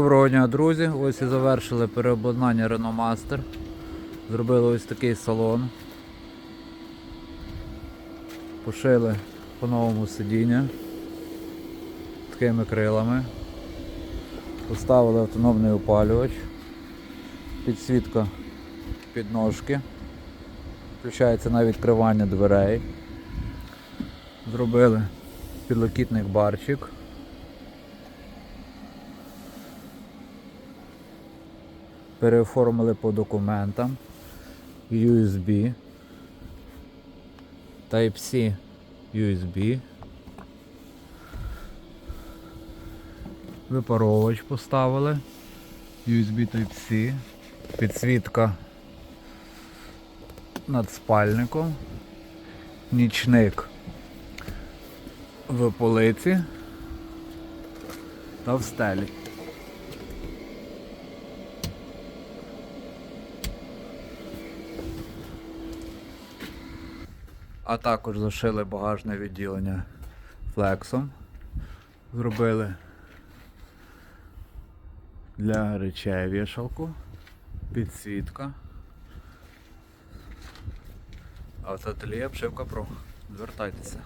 Доброго дня, друзі! Ось і завершили переобладнання Renault Master. Зробили ось такий салон. Пошили по-новому сидіння такими крилами. Поставили автономний опалювач, підсвітка підножки, включається на відкривання дверей. Зробили підлокітник барчик. Переоформили по документам. USB Type-C USB випаровувач поставили. USB Type-C. Підсвітка над спальником. Нічник в полиці та в стелі А також зашили багажне відділення флексом. Зробили для речей вішалку, підсвітка. Автоательє обшивка про. Звертайтеся.